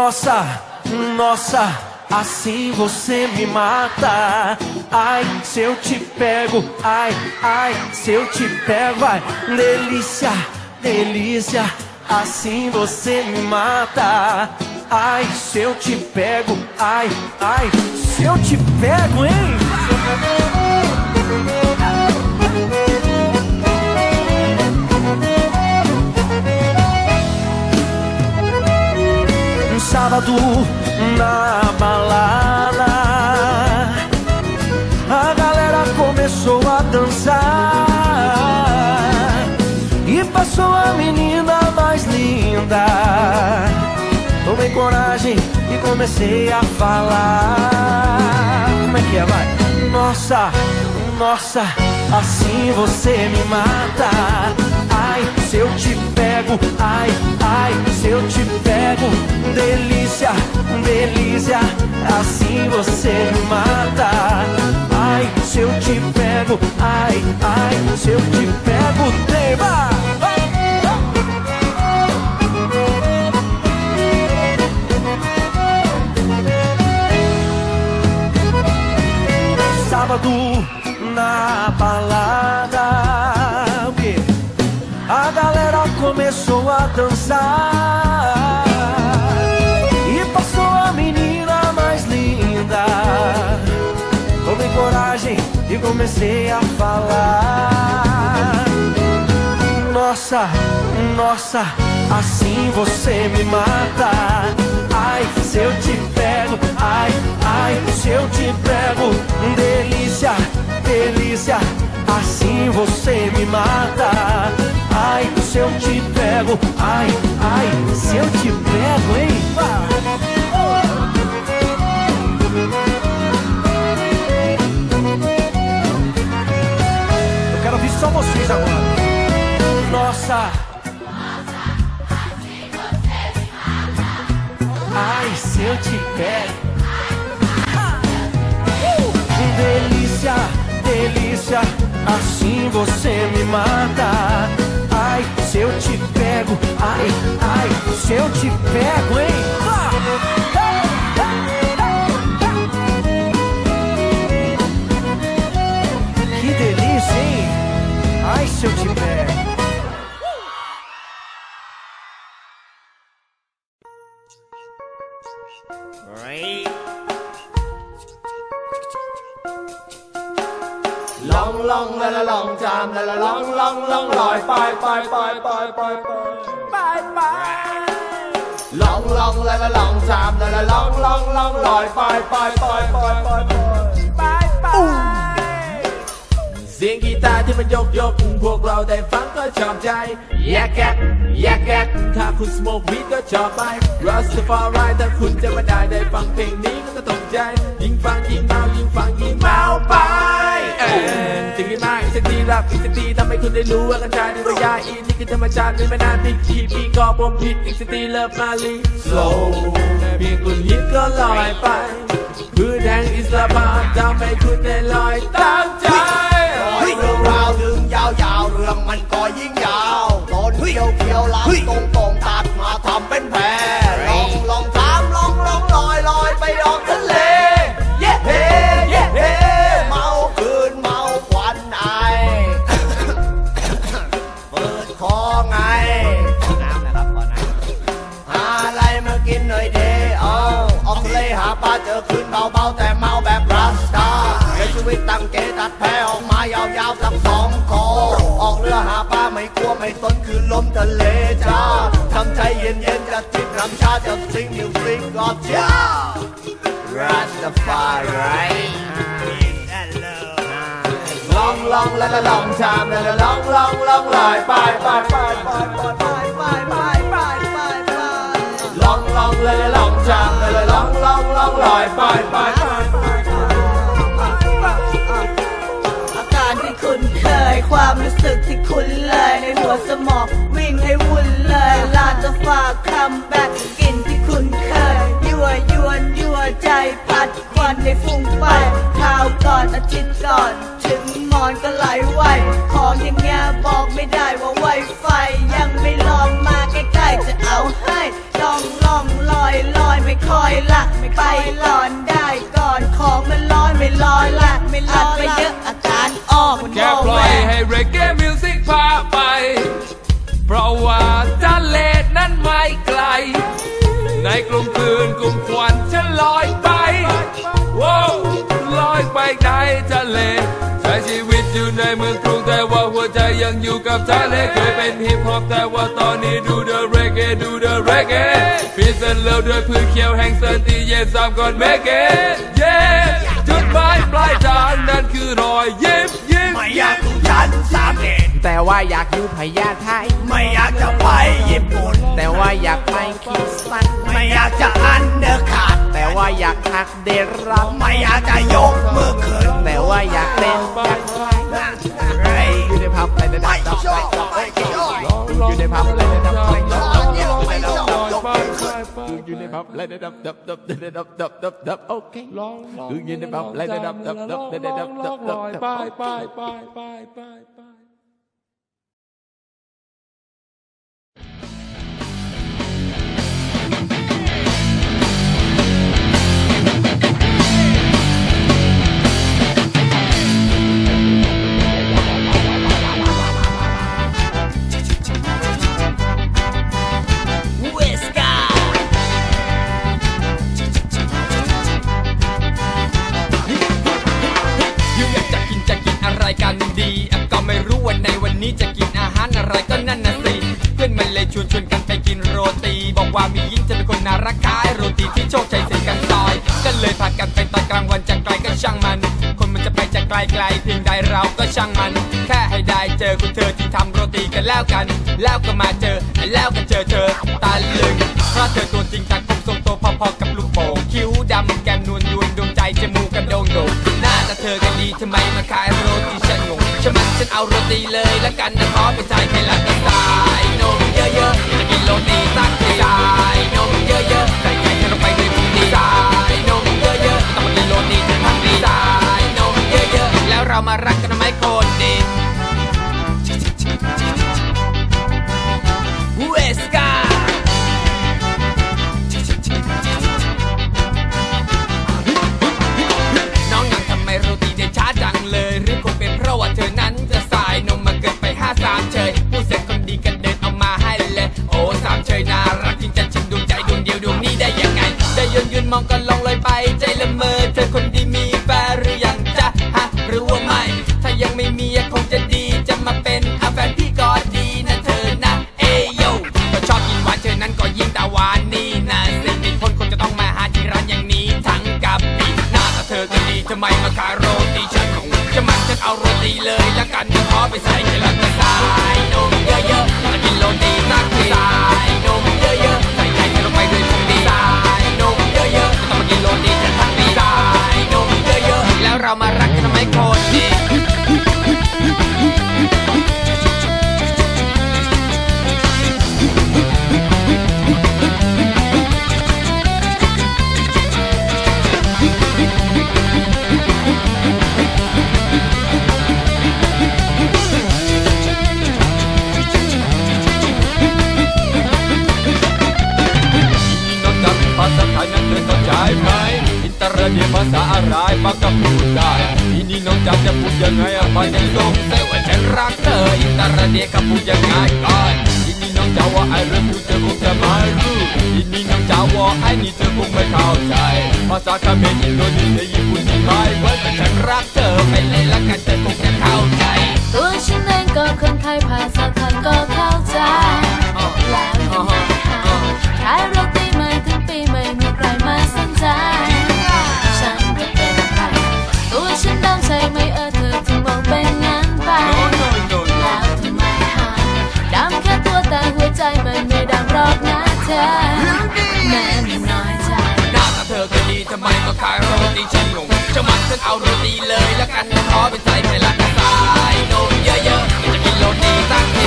Nossa, nossa, assim você me mata. Ai, se eu te pego, ai, ai, se eu te pego, ai, delícia, delícia, assim você me mata. Ai, se eu te pego, ai, ai, se eu te pego, hein? Sábado na balada. A galera começou a dançar E passou a menina mais linda. Tomei coragem e comecei a falar. Como é que é, vai? Nossa, nossa, assim você me mata. Ai, se eu te pego, ai, ai, se eu te pego Delícia, delícia, assim você me mata Ai, se eu te pego, ai, ai, se eu te pego Tema! Sábado na balada comecei a falar. Nossa, nossa, assim você me mata. Ai, se eu te pego, ai, ai, se eu te pego. Delícia, delícia, assim você me mata. Ai, se eu te pego, ai, ai, se eu te pego, hein? Eu te pego. Delícia, delícia, assim você me mata. Ai, se eu te pego, ai, ai, se eu te pego, hein? ลองลองละละลองจามละละลองลองลองลอยไปไปไปไปไปไปไปไปลองลองละละลองจามละละลองลองลองลอยไปไปไปไปไปไปไปเสียงกีตาร์ที่มันยกยกพวกเราได้ฟังก็ชอบใจแยกแกแยกแกถ้าคุณสโมกวีดก็ชอบไปรัสฟาร์ไรถ้าคุณจะมาได้ได้ฟังเพลงนี้ก็ต้องใจ ยิ่งฟังยิ่งเมายิ่งฟังยิ่งเมาไป เอ็นจึงได้มาอีกสักทีรับอีกสักทีทำให้คุณได้รู้ว่ากัญชาดีกว่ยาอีนี่คือธรรมชาติไม่นานผิดขีปีก็ผมผิดอีกสักทีเลิฟมาลี slow เพียงคุณฮิตก็ลอยไปคือแดงอิสระภาพทำให้คุณได้ลอยตามใจเรื่องราวถึง ปลาเจอคืนเบาๆแต่เมาแบบรัสตาในชีวิตตั้งเกตัดแพ้ออกมายาวๆสักสองคอออกเรือหาปลาไม่กลัวไม่สนคือลมทะเลจ้าทำใจเย็นๆจะจิบน้ำชาจะซิงมิวสิกกอบจ้า Rastafari ลองลองละละลองชามละละลองลองลองลอยไปไปไปไปไปไป ปล่อยไปไปไปล่อปอาการที่คุณเคย ความรู้สึกที่คุณเลย ในหัวสมองวิ่งให้วุ่นเลยลาจะฝากคำแบบกลิ่นที่คุณเคยยั่วยวนยั่วใจพัด ควันในฟุ้งไฟข่าวก่อนอาทิตย์ก่อน ถึงหมอนก็ไหลไหวของอย่างเงี้ยบอกไม่ได้ว่าไวไฟ ยังไม่ลองมาใกล้ๆจะเอาให้ลองล่องลอยลอยไม่ค่อยละไม่ไปหลอนได้ก่อนของมันร้อนไม่ลอยละไม่ลอยไปเยอะอาการออกมันแค่โง่ปล่อแวยกให้เรเก้มิวสิกพาไป เพราะว่าทะเลนั้นไม่ไกล ในกลุ่มคืนกลุ่มควัน อยู่กับทะเลเคยเป็นฮิปฮอปแต่ว่าตอนนี้ดูเดอะเรเกดูเดอะเรเกพีเซนเลิฟด้วยพื้นเขียวแห่งสันติเย็นสามก่อนเมเกเย้จุดหมายปลายทางนั้นคือรอยยิ้มยิ้มไม่อยากดูฉันสามเดชแต่ว่าอยากอยู่พญาไทไม่อยากจะไปญี่ปุ่น แต่ว่าอยากไปคิดสั้นไม่อยากจะอันเดอร์ขาดแต่ว่าอยากทักเดรัมไม่อยากจะยกมือขึ้นแต่ว่าอยากเต้นอยากไอยู่ในผับเลยนะครับคืออยู่ในผับเลยนะครับดับดับดับดับดับดับดับโอเคคืออยู่ในผับเลยนะครับดับดับดับดับดับดับไปไปไปไปไปไป ไกลไกลเพียงใดเราก็ช่างมัน แค่ให้ได้เจอคุณเธอที่ทำโรตีกันแล้วกัน แล้วก็มาเจอแล้วก็เจอเธอตาลึงเพราะเธอตัวจริงตาคมทรงโตพอๆกับลูกโป่งคิ้วดำแก้มนวลยวนดวงใจจมูกกระโดงโด่งหน้าตาเธอก็ดีทำไมมาขายโรตีฉันงงฉันมันฉันเอาโรตีเลยละกันนะขอเป็นชายแค่ล Pues hay que la อินเตอร์เนียภาษาอะไรปากก็พูดได้ทีนี้น้องจาจะพูดยังไงอะไปยังสงสัยว่าฉันรักเธออินเตอร์เดียก็พูดยังไงกันทีนี้น้องจะว่าไอ้เรื่องเธอคงจะไม่รู้ทีนี้น้องจะว่าไอ้นี่เธอคงไม่เข้าใจภาษาเขมรอินโดนีเซียญี่ปุ่นที่ไม่เหมือนแต่ฉันรักเธอไปเลยละกันเธอคงจะเข้าใจ ตีฉันงงจะมันฉันเอาโรตีเลยละกันขอเป็นใส่ไปละกันสายนมเยอะๆจะกินโรตีสักที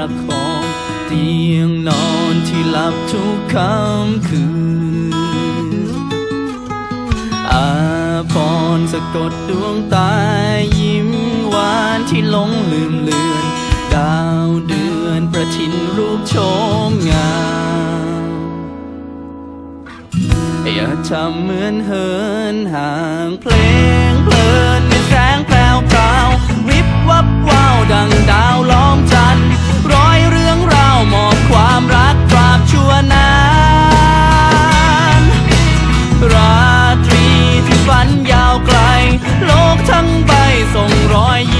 ระคองเตียงนอนที่หลับทุกค่ำคืน อาพรสะกดดวงตายิ้มหวานที่หลงลืมเลือน ดาวเดือนประทินรูปโฉมงามอย่าทำเหมือนเหินห่างเพลงังใบส่งรอยยิ้ม